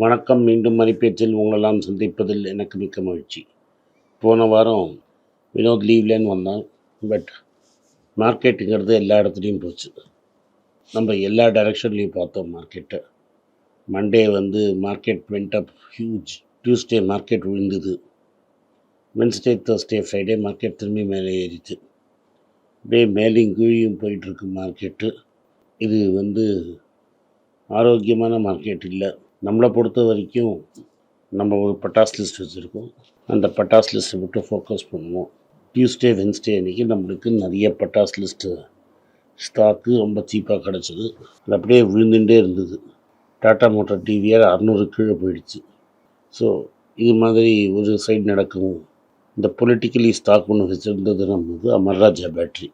வணக்கம். மீண்டும் மணிப்பேச்சில் உங்களெல்லாம் சந்திப்பதில் எனக்கு மிக்க மகிழ்ச்சி. போன வாரம் வினோத் லீவ்லேன்னு வந்தான். பட் மார்க்கெட்டுங்கிறது எல்லா இடத்துலையும் போச்சு. நம்ம எல்லா டைரக்ஷன்லேயும் பார்த்தோம் மார்க்கெட்டை. மண்டே வந்து market went up huge Tuesday market விழுந்தது. வென்ஸ்டே தேர்ஸ்டே ஃப்ரைடே மார்க்கெட் திரும்பி மேலே ஏறிச்சு. அப்படியே மேலேயும் கீழியும் போயிட்டுருக்கு மார்க்கெட்டு இது வந்து ஆரோக்கியமான மார்க்கெட் இல்லை. நம்மளை பொறுத்த வரைக்கும் நம்ம ஒரு பட்டாஸ் லிஸ்ட் வச்சுருக்கோம். அந்த பட்டாஸ் லிஸ்ட்டை மட்டும் ஃபோக்கஸ் பண்ணுவோம். டியூஸ்டே வென்ஸ்டே அன்றைக்கி நம்மளுக்கு நிறைய பட்டாஸ் லிஸ்ட்டு ஸ்டாக்கு ரொம்ப சீப்பாக கிடச்சிது. அது அப்படியே விழுந்துட்டே இருந்தது. டாட்டா மோட்டார் டிவியால் அறநூறு கீழே போயிடுச்சு. ஸோ இது மாதிரி ஒரு சைடு நடக்கும். இந்த பொலிட்டிக்கலி ஸ்டாக் ஒன்று வச்சுருந்தது நம்மளுக்கு அமர்ராஜா பேட்ரி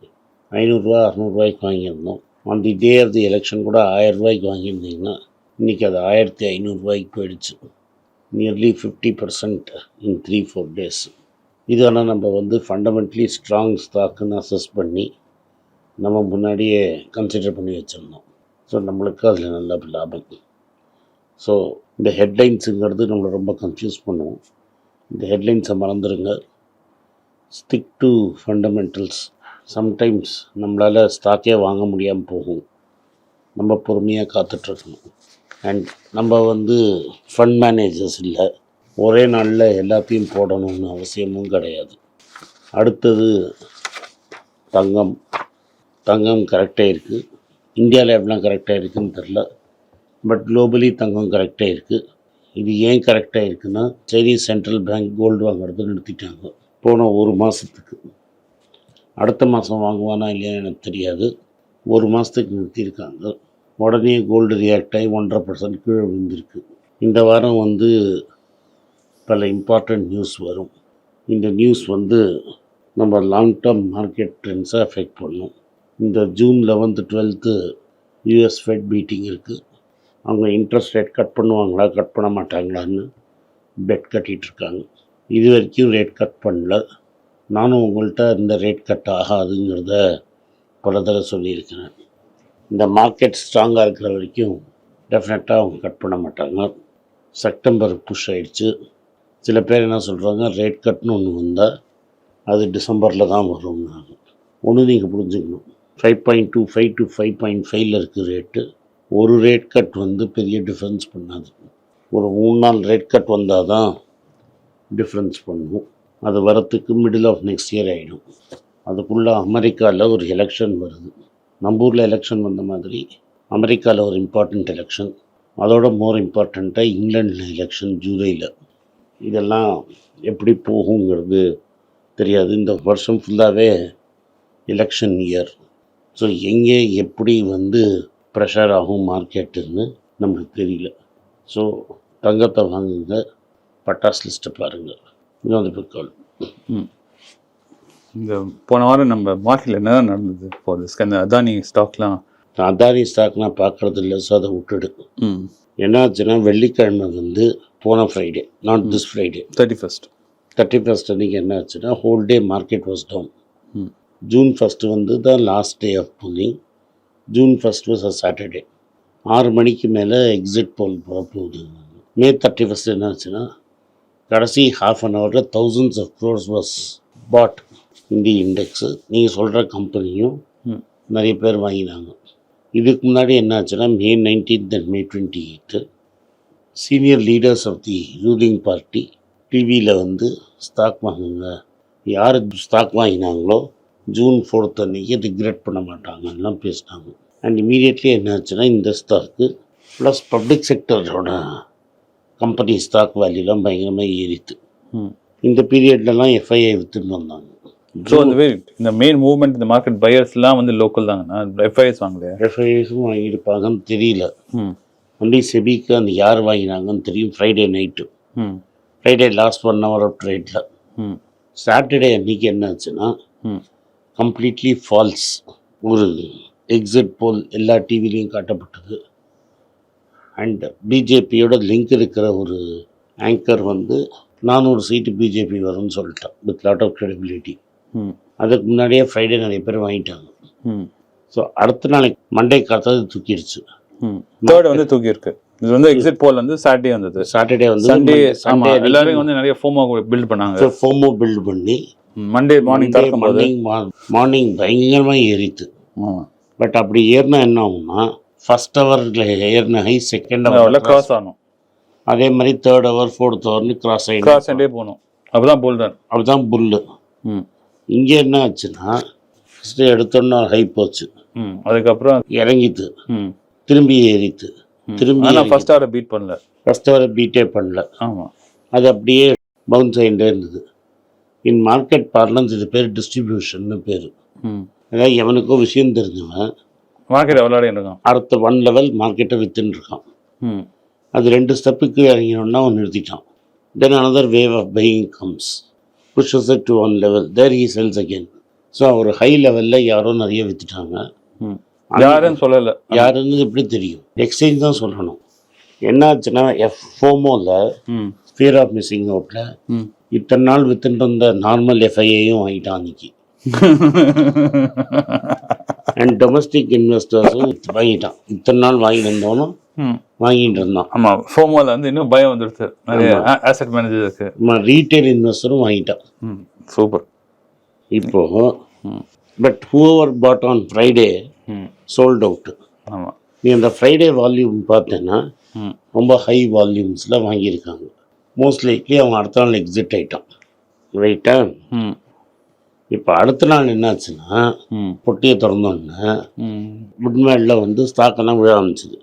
ஐநூறுரூவா அறநூறுவாய்க்கு வாங்கியிருந்தோம். On the day of the election கூட ஆயிரம் ரூபாய்க்கு வாங்கியிருந்தீங்கன்னா இன்றைக்கி அது ஆயிரத்தி ஐநூறுரூவாய்க்கு போயிடுச்சு. Nearly fifty percent in three four days இது ஆனால் நம்ம வந்து ஃபண்டமெண்ட்லி ஸ்ட்ராங் ஸ்டாக்குன்னு அசஸ் பண்ணி நம்ம முன்னாடியே கன்சிடர் பண்ணி வச்சுருந்தோம். ஸோ நம்மளுக்கு அதில் நல்ல லாபம். ஸோ இந்த ஹெட்லைன்ஸுங்கிறது நம்மளை ரொம்ப கன்ஃபியூஸ் பண்ணுவோம் இந்த ஹெட்லைன்ஸை மறந்துடுங்க ஸ்டிக் டு ஃபண்டமெண்டல்ஸ் சம்டைம்ஸ் நம்மளால் ஸ்டாக்கே வாங்க முடியாமல் போகும். நம்ம பொறுமையாக காத்துட்ருக்கணும் அண்ட் நம்ம வந்து ஃபண்ட் மேனேஜர்ஸ் இல்லை. ஒரே நாளில் எல்லாத்தையும் போடணும்னு அவசியமும் கிடையாது. அடுத்தது தங்கம். தங்கம் கரெக்டாக இருக்குது இந்தியாவில் எப்படிலாம் கரெக்டாக இருக்குதுன்னு தெரில பட் குளோபலி தங்கம் கரெக்டாக இருக்குது இது ஏன் கரெக்டாக இருக்குன்னா சைனீஸ் சென்ட்ரல் பேங்க் கோல்டு வாங்குறது நிறுத்திட்டாங்க போன ஒரு மாதத்துக்கு அடுத்த மாதம் வாங்குவானா இல்லையான்னு எனக்கு தெரியாது. ஒரு மாதத்துக்கு நிறுத்தியிருக்காங்க. உடனே கோல்டு ரியாக்ட் ஆகி ஒன்றரை பர்சன்ட் கீழே விழுந்திருக்கு. இந்த வாரம் வந்து பல இம்பார்ட்டண்ட் நியூஸ் வரும். இந்த நியூஸ் வந்து நம்ம லாங் டேர்ம் மார்க்கெட் ட்ரெண்ட்ஸை அஃபெக்ட் பண்ணும். இந்த June eleventh twelfth US Fed meeting இருக்குது அவங்க இன்ட்ரெஸ்ட் ரேட் கட் பண்ணுவாங்களா கட் பண்ண மாட்டாங்களான்னு பெட் கட்டிகிட்ருக்காங்க இது வரைக்கும் ரேட் கட் பண்ணல. நானும் உங்கள்கிட்ட இந்த ரேட் கட் ஆகாதுங்கிறத பல தடவை சொல்லியிருக்கிறேன். இந்த மார்க்கெட் ஸ்ட்ராங்காக இருக்கிற வரைக்கும் டெஃபினட்டாக அவங்க கட் பண்ண மாட்டாங்க. செப்டம்பர் புஷ் ஆயிடுச்சு. சில பேர் என்ன சொல்கிறாங்க ரேட் கட்னு ஒன்று வந்தால் அது டிசம்பரில் தான் வரும்னாங்க ஒன்று நீங்கள் புரிஞ்சுக்கணும். Five point two five to five point ஃபைவ்ல இருக்குது ரேட்டு ஒரு ரேட் கட் வந்து பெரிய டிஃப்ரென்ஸ் பண்ணாது. ஒரு மூணு நாள் ரேட் கட் வந்தால் தான் டிஃப்ரென்ஸ் பண்ணும். அது வரத்துக்கு மிடில் ஆஃப் நெக்ஸ்ட் இயர் ஆகிடும் அதுக்குள்ளே அமெரிக்காவில் ஒரு எலெக்ஷன் வருது. நம்ம ஊரில் எலெக்ஷன் வந்த மாதிரி அமெரிக்காவில் ஒரு இம்பார்ட்டண்ட் எலெக்ஷன் அதோட மோர் இம்பார்ட்டண்ட்டாக இங்கிலாண்டில் எலெக்ஷன் ஜூலையில் இதெல்லாம் எப்படி போகுங்கிறது தெரியாது. இந்த வருஷம் ஃபுல்லாகவே எலெக்ஷன் இயர் ஸோ எங்கே எப்படி வந்து ப்ரெஷர் ஆகும் மார்க்கெட்டுன்னு நமக்கு தெரியல. ஸோ தங்கத்தை வாங்குங்க. பட்டாஸ் லிஸ்ட்டை பாருங்கள் இன்னொரு பிற்கால் ம். இந்த போன வாரம் நம்ம மார்க்கெட்டில் என்ன நடந்தது? ஃபார் திஸ் அந்த அதானி ஸ்டாக்லாம் அதானி ஸ்டாக் நான் பார்க்குறது இல்லை ஸோ அதை விட்டுடு. என்னாச்சுன்னா வெள்ளிக்கிழமை வந்து போன Friday not this Friday thirty first thirty first அன்றைக்கி என்ன ஆச்சுன்னா whole day market was down June first வந்து தான் last day of polling June first was a Saturday ஆறு மணிக்கு மேலே எக்ஸிட் போல் போக போகுது. மே தேர்ட்டி ஃபஸ்ட் என்ன ஆச்சுன்னா கடைசி ஹாஃப் அன் ஹவரில் thousands of crores was bought in the index. நீங்கள் சொல்கிற கம்பெனியும் நிறைய பேர் வாங்கினாங்க. இதுக்கு முன்னாடி என்ன ஆச்சுன்னா May nineteenth and May twenty eighth senior leaders of the ruling party டிவியில் வந்து ஸ்டாக் வாங்குங்க. யார் ஸ்டாக் வாங்கினாங்களோ ஜூன் ஃபோர்த் அன்னைக்கு ரிக்ரெட் பண்ண மாட்டாங்கலாம் பேசினாங்க. அண்ட் இமீடியட்லி என்ன ஆச்சுன்னா இந்த ஸ்டாக்கு ப்ளஸ் பப்ளிக் செக்டரோட கம்பெனி ஸ்டாக் வேல்யூலாம் பயங்கரமாக ஏறித்து இந்த பீரியட்லலாம் எஃப்ஐஐ விற்றுன்னு வந்தாங்க. ஸோ அந்த இந்த மெயின் மூவ்மெண்ட் இந்த மார்க்கெட் பையர்ஸ்லாம் வந்து லோக்கல் தாங்கண்ணா எஃப்ஐஎஸ் வாங்கலையா? எஃப்ஐஐஸும் வாங்கியிருப்பாங்கன்னு தெரியல. ம். ஒன்லி செபிக்கு அந்த யார் வாங்கினாங்கன்னு தெரியும். ஃப்ரைடே நைட்டு ம். Friday last one hour of ட்ரேட்டில் ம். சாட்டர்டே அன்றைக்கி என்ன ஆச்சுன்னா ம். கம்ப்ளீட்லி ஃபால்ஸ் ஒரு எக்ஸிட் போல் எல்லா டிவிலையும் காட்டப்பட்டது. அண்ட் பிஜேபியோட லிங்க் இருக்கிற ஒரு ஆங்கர் வந்து நானூறு சீட்டு பிஜேபி வரும்னு சொல்லிட்டான் வித் லாட் ஆஃப் ம் அதுக்கு முன்னாடியே ஃப்ரைடே நிறைய பேர் வாங்கிட்டாங்க. ஸோ அடுத்த நாளைக்கு மண்டே காத்தாது தூக்கிடுச்சு தேர்ட் வந்து தூக்கி இருக்கு இது வந்து எக்ஸிட் போல் வந்து சாட்டர்டே வந்தது. சாட்டர்டே வந்து சண்டே ஆமா சண்டே எல்லாரும் வந்து நிறைய ஃபோமோ பில்ட் பண்ணாங்க. ஃபோமோ பில்ட் பண்ணி மண்டே மார்னிங் திறக்கும் போது. மார்னிங் பயங்கரமாக ஏறித்து பட் அப்படி ஏறினா என்ன ஆகும்னா ஃபர்ஸ்ட் ஹவரில் ஏறின ஹை செகண்ட் அதில் ஹவர் கிராஸ் ஆகணும். அதே மாதிரி தேர்ட் ஹவர் ஃபோர்த் ஹவர்னு கிராஸ் ஆகிடும் கிராஸ் ஆண்டே போகணும். அப்பதான் போல்டன் அப்படிதான் புல்லு ம். இங்கே என்ன ஆச்சுன்னா ஃபஸ்ட்டு எடுத்தோன்னா ஹை போச்சு. அதுக்கப்புறம் இறங்கித்து ம். திரும்பி ஏறித்து திரும்பி ஃபர்ஸ்ட் ஹவரை பீட் பண்ணல. ஃபஸ்ட் ஹவரை பீட்டே பண்ணல. ஆமா. அது அப்படியே பவுன்ஸ் ஆகிட்டே இருந்தது. இன் மார்க்கெட் பார்லன்ஸ் இது பேர் டிஸ்ட்ரிபியூஷன்னு பேர். ம். அதாவது எவனுக்கோ விஷயம் தெரிஞ்சவன் மார்க்கெட் விளையாடி இருக்கான். அடுத்த ஒன் லெவல் மார்க்கெட்டை வித்துன்னு இருக்கான். அது ரெண்டு ஸ்டெப்புக்கு இறங்கினோன்னா அவன் நிறுத்திட்டான். Then another wave of buying comes it to one level there he sells again. So ஒரு ஹை லெவலில் யாரோ நிறைய வித்துட்டாங்க. ம். யாருன்னு சொல்லலை. யாருன்னு எப்படி தெரியும்? எக்ஸ்சேஞ்ச் தான் சொல்லணும். என்னாச்சுன்னா எஃப் ஃபோமோவில் ஃபியர் ஆஃப் மிஸ்ஸிங் அவுட்டில் ம். இத்தனை நாள் வித்துட்டு இருந்த நார்மல் எஃப்ஐஏயும் வாங்கிட்டான் அன்னைக்கு. அண்ட் டொமஸ்டிக் இன்வெஸ்டர்ஸும் வாங்கிட்டான். இத்தனை நாள் வாங்கிட்டு இருந்தவனும் ம். வாங்கிட்டு இருந்தான். ஆமா ஃபோமோல வந்து இன்னும் பயம் வந்துடுது நிறைய ஆசெட் மேனேஜருக்கு ரீட்டைல் இன்வெஸ்டரும் வாங்கிட்டான். ம் சூப்பர். இப்போ ம். But whoever bought on Friday sold out ஆமா. நீ அந்த ஃப்ரைடே வால்யூம் பார்த்தேன்னா ரொம்ப ஹை வால்யூம்ஸில் வாங்கியிருக்காங்க. மோஸ்ட் லைக்லி அவன் அடுத்த நாள் எக்ஸிட் ஆயிட்டான். ரைட்டா இப்போ அடுத்த நாள் என்னாச்சுன்னா பொட்டியை திறந்தோன்னே ம். மிட்மேடில் வந்து ஸ்டாக்கெல்லாம் விழ ஆரம்பிச்சுது.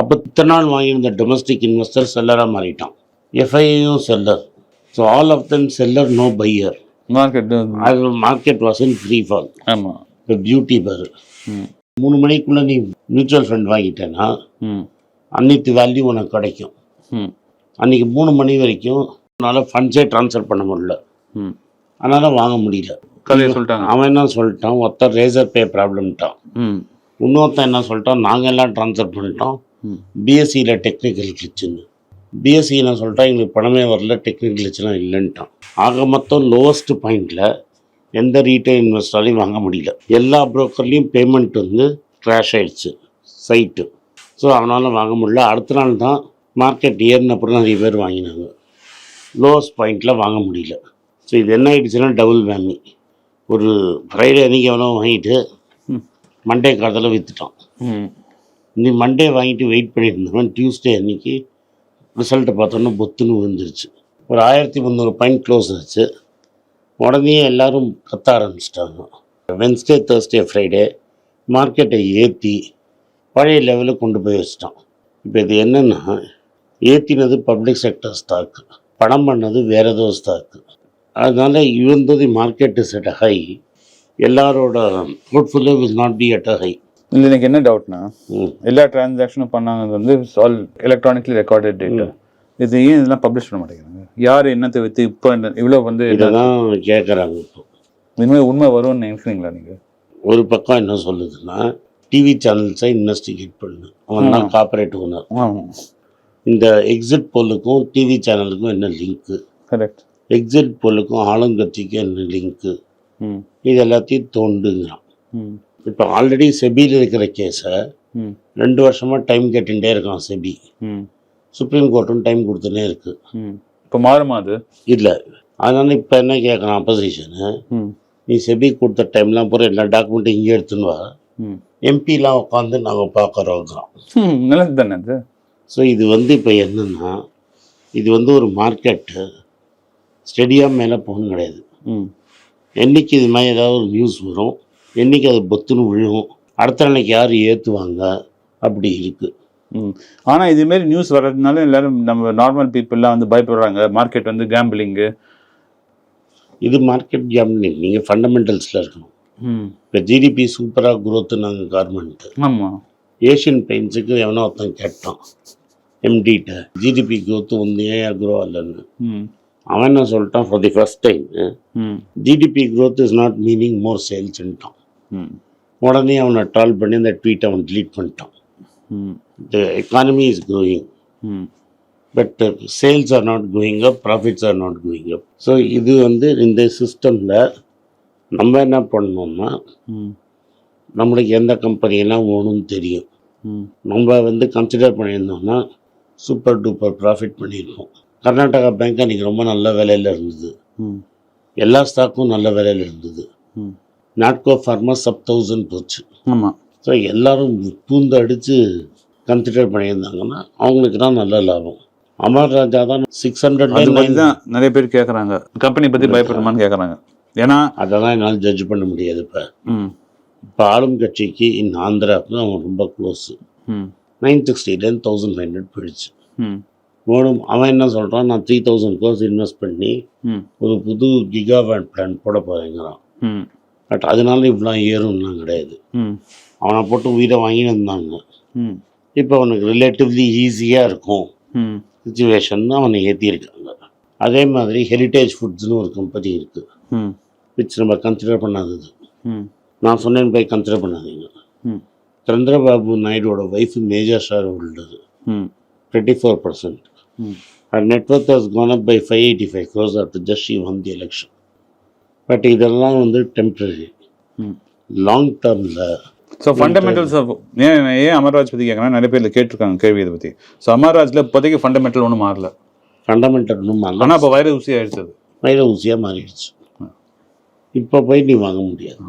அப்போ இத்தனை நாள் வாங்கியிருந்த டொமஸ்டிக் இன்வெஸ்டர் செல்லராக மாறிட்டான். எஃப்ஐயும் seller so all of them seller no buyer market அது market was in free fall ஆமா. இப்போ பியூட்டி பாரு மூணு மணிக்குள்ளே நீ மியூச்சுவல் ஃபண்ட் வாங்கிட்டேன்னா அன்னைக்கு வேல்யூ உனக்கு கிடைக்கும். அன்னைக்கு மூணு மணி வரைக்கும் உன்னால் ஃபண்ட்ஸே ட்ரான்ஸ்ஃபர் பண்ண முடியல. ம். அதனால் வாங்க முடியல. கதையை சொல்லிட்டாங்க. அவன் என்ன சொல்லிட்டான்? ஒருத்தர் ரேசர் பே ப்ராப்ளம்ட்டான் இன்னொருத்தன் என்ன சொல்லிட்டான்? நாங்கள் எல்லாம் ட்ரான்ஸ்ஃபர் பண்ணிட்டோம். பிஎஸ்சியில் டெக்னிக்கல் கிளிச்சுன்னு பிஎஸ்சி என்ன சொல்லிட்டான் எங்களுக்கு பணமே வரல டெக்னிக்கல் கிளிச்செலாம் இல்லைன்ட்டான். ஆக மொத்தம் லோவஸ்ட் பாயிண்டில் எந்த ரீட்டைல் இன்வெஸ்டாலையும் வாங்க முடியல. எல்லா ப்ரோக்கர்லேயும் பேமெண்ட் வந்து க்ராஷ் ஆயிடுச்சு சைட்டு ஸோ அவனால் வாங்க முடியல. அடுத்த நாள் தான் மார்க்கெட் ஏறினப்புறம் நிறைய பேர் வாங்கினாங்க. லோவஸ்ட் பாயிண்டில் வாங்க முடியல. ஸோ இது என்ன ஆயிடுச்சுன்னா டபுள் வேமி ஒரு ஃப்ரைடே அன்றைக்கி எவனோ வாங்கிட்டு. மண்டே காலத்தில் விற்றுட்டான் ம். நீ மண்டே வாங்கிட்டு வெயிட் பண்ணியிருந்தவன் டியூஸ்டே அன்னைக்கு ரிசல்ட்டை பார்த்தோன்னா பொத்துன்னு விழுந்துருச்சு. ஒரு ஆயிரத்தி முந்நூறு பாயிண்ட் க்ளோஸ் ஆச்சு. உடனே எல்லோரும் கத்த ஆரம்பிச்சிட்டாங்க. வென்ஸ்டே தேர்ஸ்டே ஃப்ரைடே மார்க்கெட்டை ஏற்றி பழைய லெவலில் கொண்டு போய் வச்சிட்டான். இப்போ இது என்னென்னா ஏற்றினது பப்ளிக் செக்டர் ஸ்டாக்கு பணம் பண்ணது வேறு ஏதோ ஸ்டாக்கு அதனால் இவன் the market is at high எல்லாரோட portfolio will not be at a high இல்லை எனக்கு என்ன டவுட்னா எல்லா டிரான்சாக்ஷனும் பண்ணாங்க வந்து ஆல் எலக்ட்ரானிக்லி ரெக்கார்டட் டேட்டா இது ஏன் இதெல்லாம் பப்ளிஷ் பண்ண மாட்டேங்கிறாங்க? யார் என்னத்தை வித்து இப்போ இவ்வளோ வந்து இதை தான் கேட்குறாங்க இப்போ. இனிமேல் உண்மை வரும்னு நினைக்கிறீங்களா நீங்கள் ஒரு பக்கம் என்ன சொல்லுதுன்னா டிவி சேனல்ஸை இன்வெஸ்டிகேட் பண்ணு. அவன் தான் காப்பரேட் ஓனர் இந்த எக்ஸிட் போலுக்கும் டிவி சேனலுக்கும் என்ன லிங்க்கு கரெக்ட் எக்ஸிட் போலுக்கும் ஆளுங்கட்சிக்கும் என்ன லிங்க்கு இது எல்லாத்தையும் தோண்டுங்கிறான். இப்போ ஆல்ரெடி செபியில் இருக்கிற கேஸை ரெண்டு வருஷமாக டைம் கேட்டுட்டே இருக்கான் செபி. ம். சுப்ரீம் கோர்ட்டும் டைம் கொடுத்துனே இருக்கு. ம். இப்போ மாறுமா அது? இல்லை. அதனால இப்போ என்ன கேட்குறான் அப்போசிஷனு நீ செபி கொடுத்த டைம்லாம் பூரா எல்லா டாக்குமெண்ட்டும் இங்கே எடுத்துன்னு வா. எம்பிலாம் உட்காந்து நாங்கள் பார்க்குறோங்கிறோம் நல்லது தானே அது? ஸோ இது வந்து இப்போ என்னென்னா இது வந்து ஒரு மார்க்கெட்டு ஸ்டெடியாக மேலே போகணும் கிடையாது. ம். என்னைக்கு இது மாதிரி ஏதாவது ஒரு நியூஸ் வரும் என்னைக்கு அது பொத்துன்னு விழும் அடுத்த நாளைக்கு யார் ஏற்றுவாங்க அப்படி இருக்குது ம். ஆனால் இதுமாரி நியூஸ் வர்றதுனால எல்லாரும் நம்ம நார்மல் பீப்புளெலாம் வந்து பயப்படுறாங்க. மார்க்கெட் வந்து கேம்பிளிங்கு இது மார்க்கெட் கேம்லிங் நீங்கள் ஃபண்டமெண்டல்ஸில் இருக்கணும். ம். இப்போ ஜிடிபி சூப்பராக growth நாங்க கவர்மெண்ட்டு ஆமாம் ஏஷியன் பெயிண்ட்ஸுக்கு எவனோ ஒருத்தன் கேட்டான். எம்டிட்ட ஜிடிபி growth வந்து ஏன் க்ரோ இல்லைன்னு ம். அவன் என்ன சொல்லிட்டான்? ஃபார் தி ஃபர்ஸ்ட் டைம் ம். GDP growth is not meaning more சேல்ஸ்ன்ட்டான் உடனே அவனை ட்ரால் பண்ணி அந்த ட்வீட் அவன் delete பண்ணிட்டான். ம். த எக்கானமி இஸ் க்ரோயிங் ம். But sales are not going up profits are not going up so இது வந்து இந்த சிஸ்டமில் நம்ம என்ன பண்ணோம்னா நம்மளுக்கு எந்த கம்பெனியெல்லாம் வேணும்னு தெரியும். ம். நம்ம வந்து கன்சிடர் பண்ணியிருந்தோம்னா சூப்பர் டூப்பர் ப்ராஃபிட் பண்ணியிருப்போம். கர்நாடகா பேங்க் அன்றைக்கி ரொம்ப நல்ல விலையில் இருந்தது. ம். எல்லா ஸ்டாக்கும் நல்ல விலையில் இருந்தது. ம். நாட்கோ ஃபார்மா சப் தௌசண்ட் போச்சு. ஆமாம் ஸோ எல்லாரும் பூந்து அடித்து கன்சிடர் பண்ணியிருந்தாங்கன்னா அவங்களுக்கு தான் நல்ல லாபம். அமர் ராஜா தான் சிக்ஸ் ஹண்ட்ரட் தான் நிறைய பேர் கேட்குறாங்க கம்பெனி பற்றி பயப்படுமான்னு கேட்குறாங்க ஏன்னா அதை தான் என்னால் ஜட்ஜ் பண்ண முடியாது இப்போ. இப்போ ஆளும் கட்சிக்கு இன் ஆந்திராவுக்கு அவன் ரொம்ப க்ளோஸு நைன் சிக்ஸ்டிலேருந்து தௌசண்ட் ஃபைவ் ஹண்ட்ரட் போயிடுச்சு. மேலும் அவன் என்ன சொல்கிறான் நான் த்ரீ தௌசண்ட் கோர்ஸ் இன்வெஸ்ட் பண்ணி ஒரு புது கிகாவேட் பிளான் போட போகிறேங்கிறான் பட் அதனால இவ்வளோ ஏறும்லாம் கிடையாது. அவனை போட்டு உயிரை வாங்கின்னு இருந்தாங்க. ம். இப்போ அவனுக்கு ரிலேட்டிவ்லி ஈஸியாக இருக்கும். சுச்சுவேஷன் தான் அவனை ஏற்றிருக்காங்க அதே மாதிரி ஹெரிட்டேஜ் ஃபுட்ஸ்னு ஒரு கம்பெனி இருக்குது விச் நம்ம கன்சிடர் பண்ணாதது. நான் சொன்னேன் போய் கன்சிடர் பண்ணாதீங்க. ம். சந்திரபாபு நாயுடோட ஒய்ஃப் மேஜர் ஷேர் ஹோல்டர் ம். Twenty four percent Her net worth has gone up by 585 crores after just she won the election. But இதெல்லாம் வந்து டெம்பரரி லாங் டேர்மில் ஸோ ஃபண்டமெண்டல்ஸ் ஏன் ஏன் அமர்ராஜ் பற்றி கேட்குறேன் நிறைய பேர் கேட்டிருக்காங்க கேள்வி இதை பற்றி ஸோ அமர்ராஜில் இப்போதைக்கு ஃபண்டமெண்டல் ஒன்றும் மாறல. ஃபண்டமெண்டல் ஒன்றும் மாறல. ஆனால் இப்போ வைரஸ் ஊசி ஆயிடுச்சு அது. வயிறு ஊசியாக மாறிடுச்சு. இப்போ போய் நீ வாங்க முடியாது.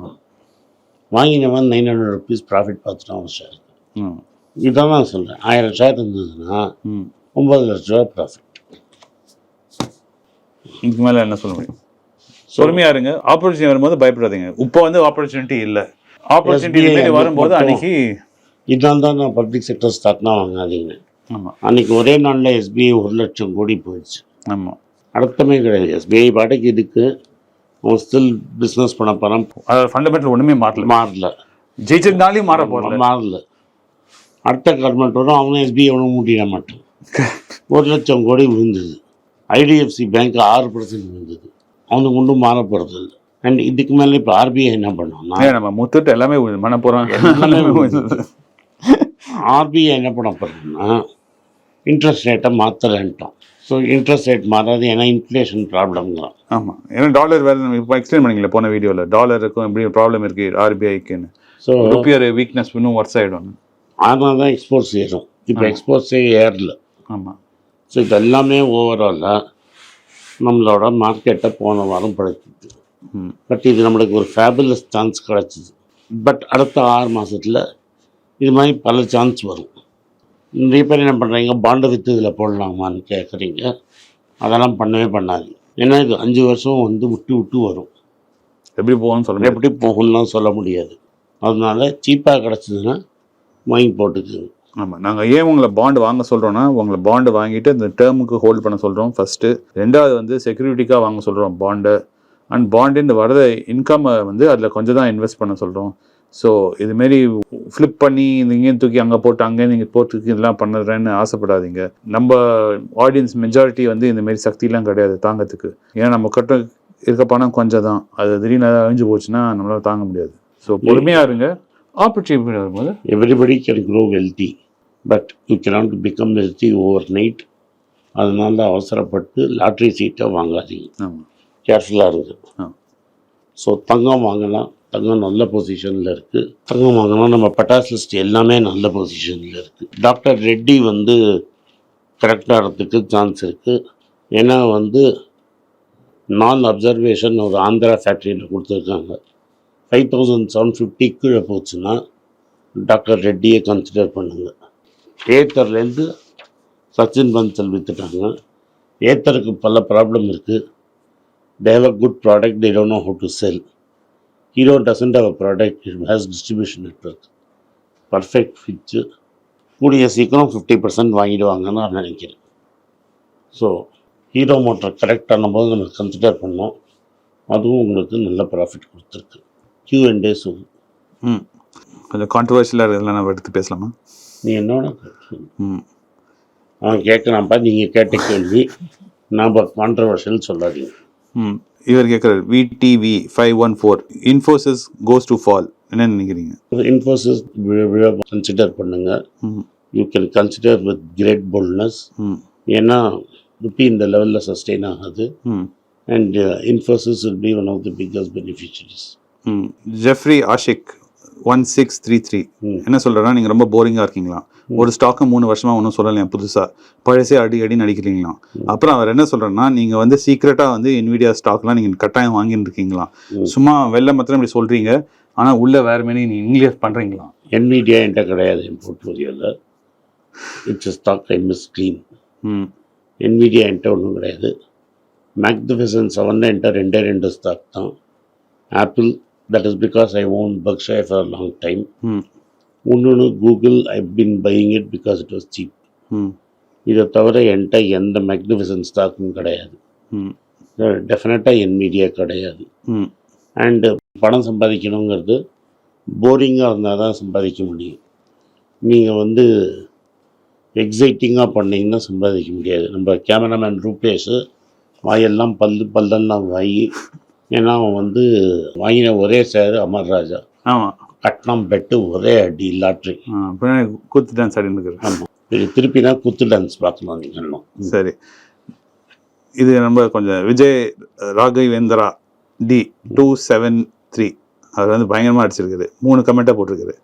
வாங்கினவன் நைன் ஹண்ட்ரட் ருபீஸ் ப்ராஃபிட் பார்த்துட்டான் அவன் ஷேர் ம் இதான் நான் சொல்கிறேன் ஆயிரம் ஷேர் இருந்ததுன்னா ஒம்பது லட்ச ரூபா ப்ராஃபிட் இதுக்கு மேலே என்ன சொல்ல முடியும்? பொறுமையா இருங்க. ஆப்பர்ச்சுனிட்டி வரும்போது பயப்படாதீங்க. இப்போ வந்து ஆப்பர்ச்சுனிட்டி இல்லை. ஆப்பர்ச்சுனிட்டி வரும்போது. அன்னைக்கு இதான் தான் நான் பப்ளிக் செக்டர் ஸ்டாக்னா வாங்காதீங்க. ஆமாம் அன்னைக்கு ஒரே நாளில் எஸ்பிஐ ஒரு லட்சம் கோடி போயிடுச்சு. ஆமாம் அர்த்தமே கிடையாது. எஸ்பிஐ பாட்டுக்கு இதுக்கு அவன் ஸ்டில் பிஸ்னஸ் பண்ண போகிறான் அதாவது ஃபண்டமெண்டல் ஒன்றுமே மாறல. மாறல. ஜெயிச்சிருந்தாலும் மாற போகல மாறல. அடுத்த கவர்மெண்ட் வரும் அவனும் எஸ்பிஐ அவனும் மூட்டிட மாட்டான். ஒரு லட்சம் கோடி விழுந்தது. ஐடிஎஃப்சி பேங்க் ஆறு பர்சன்ட் விழுந்தது. அவனுக்கு ஒன்றும் மாற போகிறது இல்லை. அண்ட் இதுக்கு மேலே இப்போ ஆர்பிஐ என்ன பண்ணோம்னா நம்ம முத்துட்டு எல்லாமே போகிறோம் எல்லாமே ஆர்பிஐ என்ன பண்ண போகிறதுன்னா இன்ட்ரெஸ்ட் ரேட்டை மாற்றலன்ட்டான் ஸோ இன்ட்ரெஸ்ட் ரேட் மாறாது ஏன்னா இன்ஃப்ளேஷன் ப்ராப்ளம்ங்கிறான் ஆமாம் ஏன்னா டாலர் வேறு நம்ம இப்போ எக்ஸ்பிளைன் பண்ணீங்களே போன வீடியோவில் டாலருக்கும் எப்படி ப்ராப்ளம் இருக்குது ஆர்பிஐக்குன்னு ஸோ ருப்பியர் வீக்னஸ் இன்னும் ஒர்ஸ் ஆகிடும் ஆனால் தான் எக்ஸ்போர்ட்ஸ் ஏறும் இப்போ எக்ஸ்போர்ட்ஸே ஏறல. ஆமாம் ஸோ இது எல்லாமே ஓவராலாக நம்மளோட மார்க்கெட்டை போன வாரம் படுத்துது பட் இது நம்மளுக்கு ஒரு ஃபேபுலஸ் சான்ஸ் கிடச்சிது பட் அடுத்த ஆறு மாதத்தில் இது மாதிரி பல சான்ஸ் வரும். நிறைய பேர் என்ன பண்ணுறீங்க பாண்டை விற்று இதில் போடலாமான்னு கேட்குறீங்க அதெல்லாம் பண்ணவே பண்ணாதீங்க. ஏன்னா இது அஞ்சு வருஷம் வந்து விட்டு விட்டு வரும். எப்படி போகணும்னு சொல்ல எப்படி போகும்லாம் சொல்ல முடியாது. அதனால சீப்பாக கிடச்சிதுன்னா வாங்கி போட்டுக்குங்க. ஆமாம் நாங்கள் ஏன் உங்களை பாண்ட் வாங்க சொல்கிறோன்னா உங்களை பாண்டு வாங்கிட்டு இந்த டேர்முக்கு ஹோல்ட் பண்ண சொல்கிறோம் ஃபஸ்ட்டு ரெண்டாவது வந்து செக்யூரிட்டிக்காக வாங்க சொல்கிறோம் பாண்டு அண்ட் பாண்டு இந்த வரத இன்கம்மை வந்து அதில் கொஞ்சம் தான் இன்வெஸ்ட் பண்ண சொல்கிறோம் ஸோ இதுமாரி ஃப்ளிப் பண்ணி இங்கேயும் தூக்கி அங்கே போட்டு அங்கே நீங்கள் போட்டு இதெல்லாம் பண்ணுறேன்னு ஆசைப்படாதீங்க. நம்ம ஆடியன்ஸ் மெஜாரிட்டி வந்து இந்த மாதிரி சக்திலாம் கிடையாது தாங்கத்துக்கு. ஏன்னா நம்ம கிட்ட இருக்க பணம் கொஞ்சம் தான். அது திடீர்னு அழிஞ்சு போச்சுன்னா நம்மளால் தாங்க முடியாது. ஸோ பொறுமையாக இருங்க. ஆப்பர்ச்சுனிட்டி வரும்போது everybody can grow wealthy but you cannot become wealthy overnight அதனால அவசரப்பட்டு லாட்ரி சீட்டை வாங்காதீங்க. கேர்ஃபுல்லாக இருக்குது ஸோ தங்கம் வாங்கலாம் தங்கம் நல்ல பொசிஷனில் இருக்குது தங்கம் வாங்கலாம் நம்ம பட்டாஸ் லிஸ்ட் எல்லாமே நல்ல பொசிஷனில் இருக்குது டாக்டர் ரெட்டி வந்து கரெக்டாகிறதுக்கு சான்ஸ் இருக்குது ஏன்னா வந்து நான் அப்சர்வேஷன் ஒரு ஆந்திரா ஃபேக்ட்ரியில் கொடுத்துருக்காங்க. ஃபைவ் தௌசண்ட் செவன் ஃபிஃப்டி கீழே போச்சுன்னா டாக்டர் ரெட்டியை கன்சிடர் பண்ணுங்க. ஏத்தர்லேருந்து சச்சின் பன்சல் விற்றுட்டாங்க ஏத்தருக்கு பல ப்ராப்ளம் இருக்குது they have a good product they don't know how to sell. Hero doesn't have a product it has distribution network. Perfect கூடிய சீக்கிரம் ஃபிஃப்டி பர்சன்ட் வாங்கிடுவாங்கன்னு நான் நினைக்கிறேன். ஸோ ஹீரோ மோட்டர் கரெக்ட் ஆனும்போது நம்ம கன்சிடர் பண்ணோம். அதுவும் உங்களுக்கு நல்ல ப்ராஃபிட் கொடுத்துருக்கு. கியூ அண்ட் டே ம். கொஞ்சம் கான்ட்ரவர்ஷியலாக இருக்கிறதுலாம் நம்ம எடுத்து பேசலாமா? நீ என்னோட ம். அவன் கேட்குறான்ப்பா நீங்கள் கேட்ட கேள்வி. நாம் கான்ட்ரவர்ஷியல் சொல்லாதீங்க. ம். இவர் கேட்குறாரு VTV five one four Infosys goes to fall என்ன நினைக்கிறீங்க? இன்ஃபோசிஸ் கன்சிடர் பண்ணுங்க. You can consider with great boldness ம். ஏன்னா ருப்பி இந்த லெவலில் சஸ்டெயின் ஆகாது. ம். And Infosys will be one of the biggest beneficiaries ம். Jeffrey Ashik one six three three. என்ன சொல்கிறேன்னா நீங்கள் ரொம்ப போரிங்காக இருக்கீங்களா ஒரு ஸ்டாக்கை மூணு வருஷமாக ஒன்றும் சொல்லலையா புதுசாக பழசே அடி அடி நடிக்கிறீங்களாம் அப்புறம் அவர் என்ன சொல்கிறேன்னா நீங்கள் வந்து சீக்கிரட்டாக வந்து இன்விடியா ஸ்டாக்லாம் நீங்கள் கட்டாயம் வாங்கிட்டு இருக்கீங்களாம். ம். சும்மா வெளில மாத்திரம் இப்படி சொல்கிறீங்க ஆனால் உள்ள வேறு மாரி நீங்கள் இங்கிலீஷ் பண்ணுறீங்களாம் என்விடியா என்கிட்ட கிடையாது என் போர்ட்ஃபோலியோவில் it's stock I miss clean Nvidia என்கிட்ட ஒன்றும் கிடையாது. மேக்னிஃபிசன் செவன் என்கிட்ட ரெண்டே ரெண்டு ஸ்டாக் தான். Apple that is because I own Berkshire for long time இன்னொன்று Google I been buying it because it was cheap இதை தவிர என்கிட்ட எந்த மேக்னிஃபிசன் ஸ்டாக்கும் கிடையாது. டெஃபினட்டாக என்விடியா கிடையாது. ம் அண்டு பணம் சம்பாதிக்கணுங்கிறது போரிங்காக இருந்தால் தான் சம்பாதிக்க முடியும். நீங்கள் வந்து எக்ஸைட்டிங்காக பண்ணீங்கன்னா சம்பாதிக்க முடியாது. நம்ம கேமராமேன் ரூபேஷ் வாயெல்லாம் பல்லு பல்லெல்லாம் வாங்கி ஏன்னா அவன் வந்து வாங்கின ஒரே சேர் அமர் ராஜா. ஆமாம் கட்னம் பெட்டு ஒரே அடி லாட்ரி. கூத்துட்டேன் சார் இருக்கிறேன் ஆமாம் திருப்பினா குத்து டான்ஸ் பார்க்கணும் நீங்கள் சரி. இது நம்ம கொஞ்சம் Vijay Raghavendra T two seven three. அவர் வந்து பயங்கரமாக அடிச்சிருக்குது மூணு கமெண்ட்டாக போட்டிருக்குது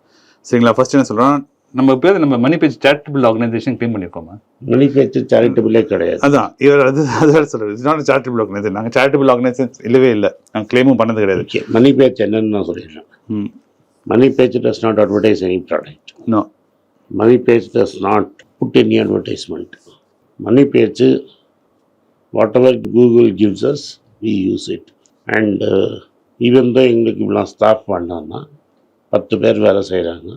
சரிங்களா? ஃபர்ஸ்ட் என்ன சொல்கிறோம் நம்ம பேர் நம்ம money page charitable organisation clean பண்ணியிருக்கோமா? மணி பேச்சு சேரிட்டபிளே கிடையாது. அதான் இவர் அது அதுதான் சொல்கிறது இட்ஸ் நாட் சேரிட்டபிள் ஆர்கனைசேஷன் நாங்கள் சேரிட்டபிள் ஆர்கனைசேஷன் இல்லவே இல்லை. நாங்கள் க்ளைமும் பண்ணது கிடையாது. மணி பேச்சு என்னன்னு நான் சொல்லிடுறேன். ம். Money Pechu does not advertise any product no Money Page does not put any advertisement Money Page whatever Google gives us we use it and even தான் எங்களுக்கு இவ்வளோ ஸ்டாஃப் பண்ணோன்னா பத்து பேர் வேலை செய்கிறாங்க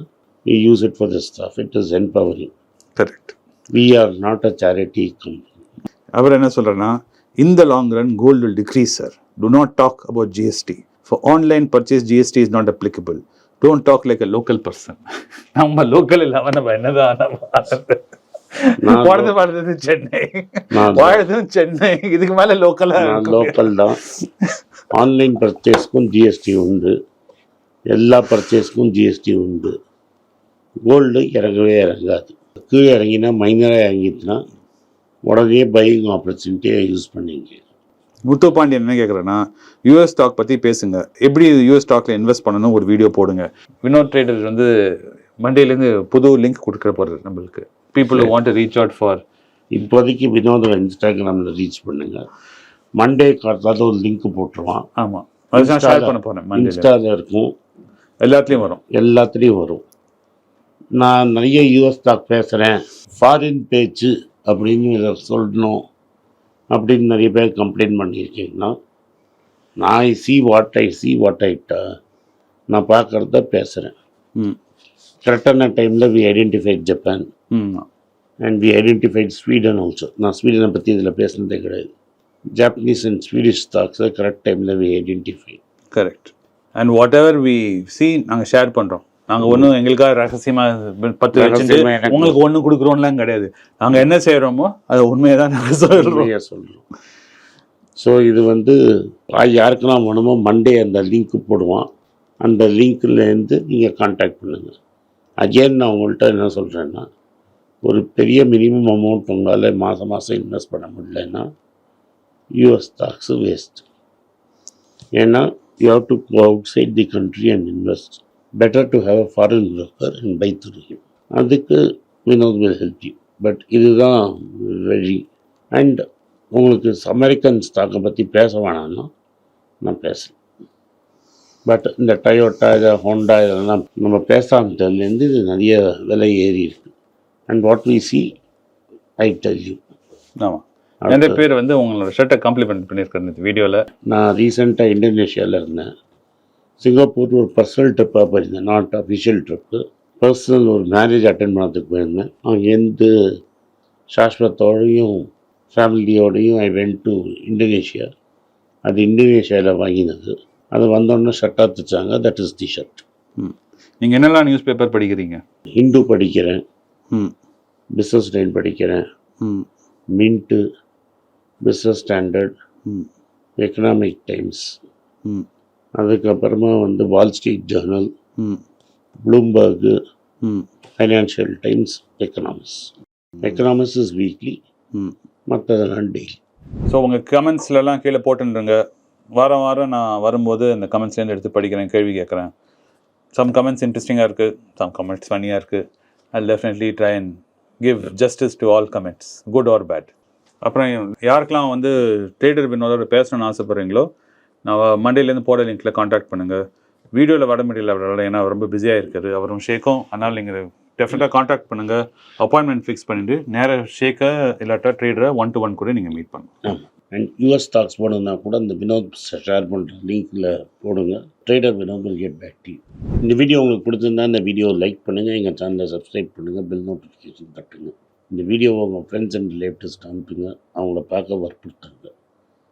we use it for the staff it is empowering correct we are not a charity company அவர் என்ன சொல்கிறேன்னா இந்த long run gold will decrease sir do not talk about GST for online purchase GST is not applicable don't talk like a local person நம்ம local இல்லாமல் நம்ம என்னதான் பிறந்து வாழ்ந்தது சென்னை. வாழ்றதும் சென்னை. இதுக்கு மேல லோக்கலா லோக்கல் தான். ஆன்லைன் பர்ச்சேஸ்க்கும் ஜிஎஸ்டி உண்டு. எல்லா பர்ச்சேஸ்க்கும் ஜிஎஸ்டி உண்டு. கோல்டு இறங்கவே இறங்காது. கீழே இறங்கினா மைனராக இறங்கிட்டுனா உடனே பையிங் ஆப்பர்ச்சுனிட்டியை யூஸ் பண்ணிங்க. முத்து பாண்டியன் என்ன கேட்குறேன்னா யூஎஸ் ஸ்டாக் பற்றி பேசுங்க. எப்படி யூஎஸ் ஸ்டாக்ல இன்வெஸ்ட் பண்ணணும் ஒரு வீடியோ போடுங்க. வினோத் ட்ரேடர் வந்து மண்டேலேருந்து புது லிங்க் கொடுக்குற போகிறது நம்மளுக்கு. People want reach out for இப்போதைக்கு வினோத இன்ஸ்டாகிராமில் ரீச் பண்ணுங்க. மண்டே காலத்தால் ஒரு லிங்க் போட்டுருவான். ஆமாம் அதுதான் ஷேர் பண்ண போகிறேன் இன்ஸ்டாவில் இருக்கும். எல்லாத்துலேயும் வரும். எல்லாத்துலேயும் வரும். நான் நிறைய யூஎஸ் ஸ்டாக் பேசுகிறேன் ஃபாரின் பேச்சு அப்படின்னு இதை சொல்லணும் அப்படின்னு நிறைய பேர் கம்ப்ளைண்ட் பண்ணியிருக்கீங்கன்னா நான் I see what I see what I நான் பார்க்குறத பேசுகிறேன் ம். கரெக்டான டைமில் we identified Japan and we identified Sweden also நான் ஸ்வீடனை பற்றி இதில் பேசுனதே கிடையாது. ஜாப்பனீஸ் அண்ட் ஸ்வீடிஷ் ஸ்டாக்ஸை கரெக்ட் டைமில் we identify correct and whatever we see நாங்கள் ஷேர் பண்ணுறோம் நாங்கள் ஒன்றும் எங்களுக்காக ரகசியமாக பத்து வச்சுட்டு உங்களுக்கு ஒன்று கொடுக்குறோம்லாம் கிடையாது. நாங்கள் என்ன செய்கிறோமோ அது உண்மையை தான் நாங்கள் சொல்கிறோம் ஸோ இது வந்து யாருக்கெல்லாம் வேணுமோ மண்டே அந்த லிங்க் போடுவான். அந்த லிங்க்லேருந்து நீங்கள் காண்டாக்ட் பண்ணுங்கள் அகேன் நான் உங்கள்கிட்ட என்ன சொல்கிறேன்னா ஒரு பெரிய மினிமம் அமௌண்ட் உங்களால் மாதம் மாதம் இன்வெஸ்ட் பண்ண முடியலன்னா யூஎஸ் ஸ்டாக்ஸு வேஸ்ட் ஏன்னா you have to go outside the country and invest better to have a foreign broker and buy through him. அதுக்கு Vinod will help you but இதுதான் வழி. அண்ட் உங்களுக்கு அமெரிக்கன் ஸ்டாக்கை பற்றி பேச வேணாம்னா நான் பேசுகிறேன் பட் இந்த டயோட்டா இதை ஹோண்டா இதெல்லாம் நம்ம பேசாமட்டதுலேருந்து இது நிறைய விலை ஏறி இருக்கு. And what we see I tell you ஆமாம் நிறைய பேர் வந்து உங்களோட ஷர்ட்டை காம்ப்ளிமெண்ட் பண்ணியிருக்காரு இந்த வீடியோவில் நான் ரீசெண்டாக இந்தோனேஷியாவில் இருந்தேன். சிங்கப்பூர் ஒரு பர்சனல் ட்ரிப்பாக போயிருந்தேன். நாட் அஃபிஷியல் ட்ரிப்பு பர்சனல் ஒரு மேரேஜ் அட்டன் பண்ணதுக்கு போயிருந்தேன். அங்கேருந்து சாஸ்வத்தோடையும் ஃபேமிலியோடையும் ஐ வென்ட் டு இந்தோனேஷியா அது இந்தோனேஷியாவில் வாங்கினது. அது வந்தோடனே ஷர்ட்டாக தைச்சாங்க தட் இஸ் தி ஷர்ட் நீங்கள் என்னெல்லாம் நியூஸ் பேப்பர் படிக்கிறீங்க? ஹிந்து படிக்கிறேன். ம். பிஸ்னஸ் டைம் படிக்கிறேன். ம். மின்ட்டு பிஸ்னஸ் ஸ்டாண்டர்ட் ம். எக்கனாமிக் டைம்ஸ் ம். அதுக்கப்புறமா வந்து வால் ஸ்ட்ரீட் ஜேர்னல் ம். ப்ளூம்பர்கு ம். Financial Times Economics Economics is weekly ம். மற்றதெல்லாம் டெய்லி ஸோ உங்கள் கமெண்ட்ஸ்லலாம் கீழே போட்டுருங்க. வாரம் வாரம் நான் வரும்போது அந்த கமெண்ட்ஸ்லேருந்து எடுத்து படிக்கிறேன் கேள்வி கேட்குறேன். சம் கமெண்ட்ஸ் இன்ட்ரெஸ்டிங்காக இருக்குது சம் கமெண்ட்ஸ் ஃபனியாக இருக்குது I definitely try and give justice to all comments good or bad அப்புறம் யாருக்கெல்லாம் வந்து ட்ரேடர் வினோதோட பேசணும்னு ஆசைப்பட்றீங்களோ நான் மண்டேலேருந்து போட லிங்க்கில் காண்டாக்ட் பண்ணுங்கள் வீடியோவில் வர முடியல அவரால். ஏன்னா அவர் ரொம்ப பிஸியாக இருக்காரு அவரும் ஷேக்கும் அதனால் நீங்கள் டெஃபினட்டாக காண்டாக்ட் பண்ணுங்கள் அப்பாயின்மெண்ட் ஃபிக்ஸ் பண்ணிவிட்டு நேராக ஷேக்கை இல்லாட்டா ட்ரேடரை ஒன் டு ஒன் கூட நீங்கள் மீட் பண்ணுங்கள் அண்ட் யூஎஸ் ஸ்டாக்ஸ் போடணுன்னா கூட இந்த வினோத் ஷேர் பண்ணுற லிங்க்கில் போடுங்க. Trader Vinod will get back D இந்த வீடியோ உங்களுக்கு பிடிச்சிருந்தா இந்த வீடியோ லைக் பண்ணுங்கள் எங்கள் சேனலை சப்ஸ்கிரைப் பண்ணுங்கள் பில் நோட்டிஃபிகேஷன் தட்டுங்க இந்த வீடியோவை உங்கள் ஃப்ரெண்ட்ஸ் அண்ட் ரிலேட்டிவ்ஸ் அனுப்புங்க. அவங்கள பார்க்க வற்புறுத்துங்க.